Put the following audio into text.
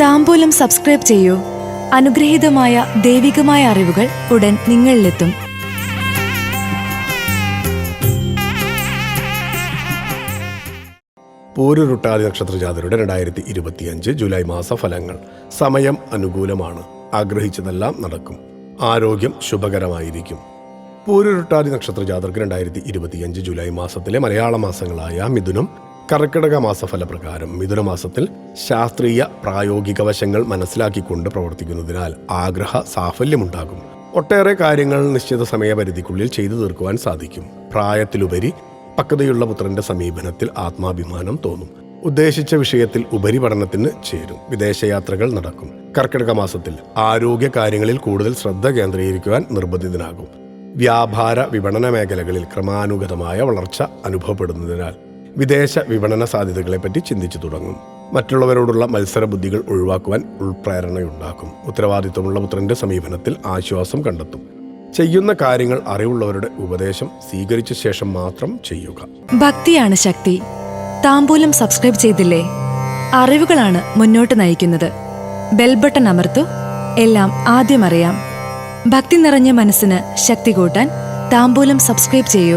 താമ്പൂലം subscribe ചെയ്യൂ. അനുഗ്രഹീതമായ ദൈവികമായ അറിവുകൾ ഉടൻ നിങ്ങളിലെത്തും. പൂരുരുട്ടാതി നക്ഷത്രജാതരുടെ രണ്ടായിരത്തി ഇരുപത്തിയഞ്ച് ജൂലൈ മാസ ഫലങ്ങൾ സമയം അനുകൂലമാണ്. ആഗ്രഹിച്ചതെല്ലാം നടക്കും. ആരോഗ്യം ശുഭകരമായിരിക്കും. പൂരുരുട്ടാതി നക്ഷത്രജാതർക്ക് രണ്ടായിരത്തി ഇരുപത്തിയഞ്ച് ജൂലൈ മാസത്തിലെ മലയാള മാസങ്ങളായ മിഥുനം കർക്കിടക മാസഫലപ്രകാരം മിഥുന മാസത്തിൽ ശാസ്ത്രീയ പ്രായോഗിക വശങ്ങൾ മനസ്സിലാക്കിക്കൊണ്ട് പ്രവർത്തിക്കുന്നതിനാൽ ആഗ്രഹ സാഫല്യമുണ്ടാകും. ഒട്ടേറെ കാര്യങ്ങൾ നിശ്ചിത സമയപരിധിക്കുള്ളിൽ ചെയ്തു തീർക്കുവാൻ സാധിക്കും. പ്രായത്തിലുപരി പക്വതയുള്ള പുത്രന്റെ സമീപനത്തിൽ ആത്മാഭിമാനം തോന്നും. ഉദ്ദേശിച്ച വിഷയത്തിൽ ഉപരിപഠനത്തിന് ചേരും. വിദേശയാത്രകൾ നടക്കും. കർക്കിടക മാസത്തിൽ ആരോഗ്യ കാര്യങ്ങളിൽ കൂടുതൽ ശ്രദ്ധ കേന്ദ്രീകരിക്കുവാൻ നിർബന്ധിതനാകും. വ്യാപാര വിപണന മേഖലകളിൽ ക്രമാനുഗതമായ വളർച്ച അനുഭവപ്പെടുന്നതിനാൽ വിദേശ വിപണന സാധ്യതകളെപ്പറ്റി ചിന്തിച്ചു തുടങ്ങും. മറ്റുള്ളവരോടുള്ള മത്സര ബുദ്ധികൾ ഒഴിവാക്കുവാൻ ഉൾപ്രേരണയുണ്ടാക്കും. ഉത്തരവാദിത്വമുള്ള പുത്രന്റെ സമീപനത്തിൽ ആശ്വാസം കണ്ടെത്തും. ചെയ്യുന്ന കാര്യങ്ങൾ അറിവുള്ളവരുടെ ഉപദേശം സ്വീകരിച്ച ശേഷം മാത്രം ചെയ്യുക. ഭക്തിയാണ് ശക്തി. താമ്പൂലം സബ്സ്ക്രൈബ് ചെയ്തില്ലേ? അറിവുകളാണ് മുന്നോട്ട് നയിക്കുന്നത്. ബെൽബട്ടൺ അമർത്തു. എല്ലാം ആദ്യം അറിയാം. ഭക്തി നിറഞ്ഞ മനസ്സിന് ശക്തി കൂട്ടാൻ താമ്പൂലം സബ്സ്ക്രൈബ് ചെയ്യൂ.